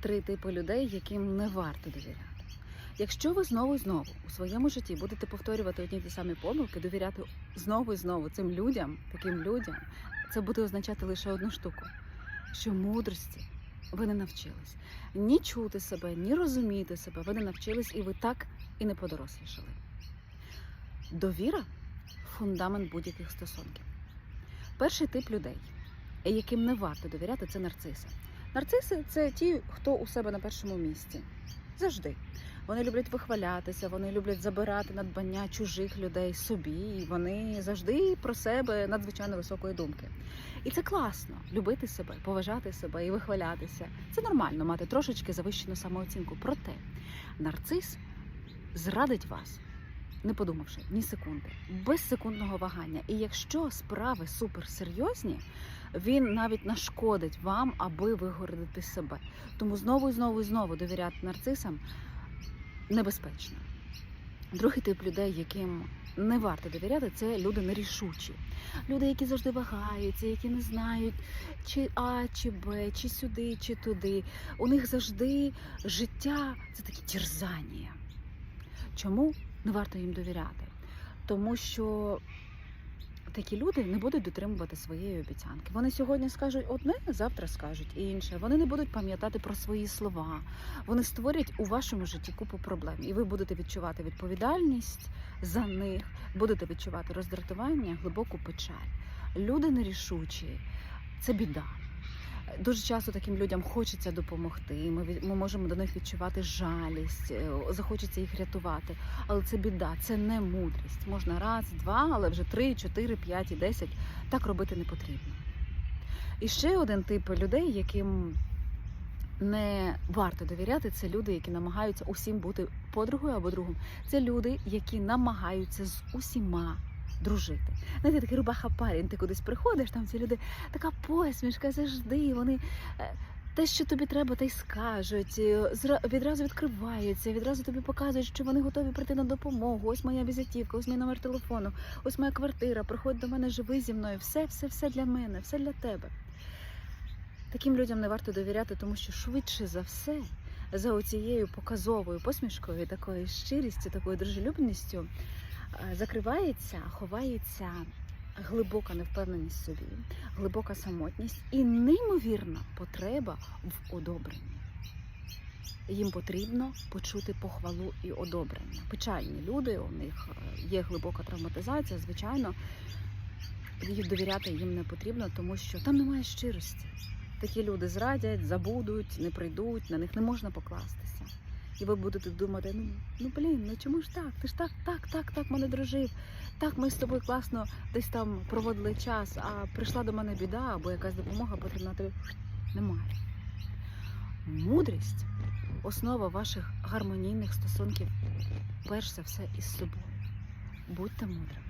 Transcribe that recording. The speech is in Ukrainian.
три типи людей, яким не варто довіряти. Якщо ви знову і знову у своєму житті будете повторювати одні ті самі помилки, довіряти знову і знову цим людям, таким людям, це буде означати лише одну штуку: що мудрості ви не навчились. Ні чути себе, ні розуміти себе, ви не навчились, і ви так і не подорослішали. Довіра фундамент будь-яких стосунків. Перший тип людей, яким не варто довіряти, це нарциси. Нарциси це ті, хто у себе на першому місці. Завжди. Вони люблять вихвалятися, вони люблять забирати надбання чужих людей собі, і вони завжди про себе надзвичайно високої думки. І це класно любити себе, поважати себе і вихвалятися. Це нормально мати трошечки завищену самооцінку. Проте нарцис зрадить вас, не подумавши ні секунди, без секундного вагання. І якщо справи суперсерйозні, він навіть нашкодить вам, аби вигородити себе. Тому знову і знову і знову довіряти нарцисам небезпечно. Другий тип людей, яким не варто довіряти, це люди нерішучі. Люди, які завжди вагаються, які не знають, чи А, чи Б, чи сюди, чи туди. У них завжди життя це такі тірзання. Чому не варто їм довіряти? Тому що такі люди не будуть дотримувати своєї обіцянки. Вони сьогодні скажуть одне, завтра скажуть інше. Вони не будуть пам'ятати про свої слова. Вони створять у вашому житті купу проблем, і ви будете відчувати відповідальність за них, будете відчувати роздратування, глибоку печаль. Люди нерішучі це біда. Дуже часто таким людям хочеться допомогти. Ми ми можемо до них відчувати жалість, е, захочеться їх рятувати. Але це біда, це не мудрість. Можна раз, два, але вже три, чотири, п'ять і десять так робити не потрібно. І ще один тип людей, яким не варто довіряти, це люди, які намагаються усім бути подругою або другом. Це люди, які намагаються з усіма дружити. Знаєте, такий рубаха парень, ти кудись приходиш, там ці люди така посмішка завжди. Вони е, те, що тобі треба, те й скажуть. е, Відразу відкриваються, відразу тобі показують, що вони готові прийти на допомогу. Ось моя візитівка, ось мій номер телефону, ось моя квартира. Приходь до мене, живи зі мною. Все, все, все для мене, все для тебе. Таким людям не варто довіряти, тому що швидше за все, за оцією показовою посмішкою, такою щирістю, такою дружелюбністю закривається, ховається глибока невпевненість в собі, глибока самотність і неймовірна потреба в одобренні. Їм потрібно почути похвалу і одобрення. Печальні люди, у них е, є глибока травматизація, звичайно, їх довіряти їм не потрібно, тому що там немає щирості. Такі люди зрадять, забудуть, не прийдуть, на них не можна покластися. І ви будете думати, ну, ну блін, ну чому ж так? Ти ж так, так, так, так мене дружив. Так, ми з тобою класно десь там проводили час, а прийшла до мене біда або якась допомога потрібна тобі. Немає. Мудрість основа ваших гармонійних стосунків, перш за все, із собою. Будьте мудрими.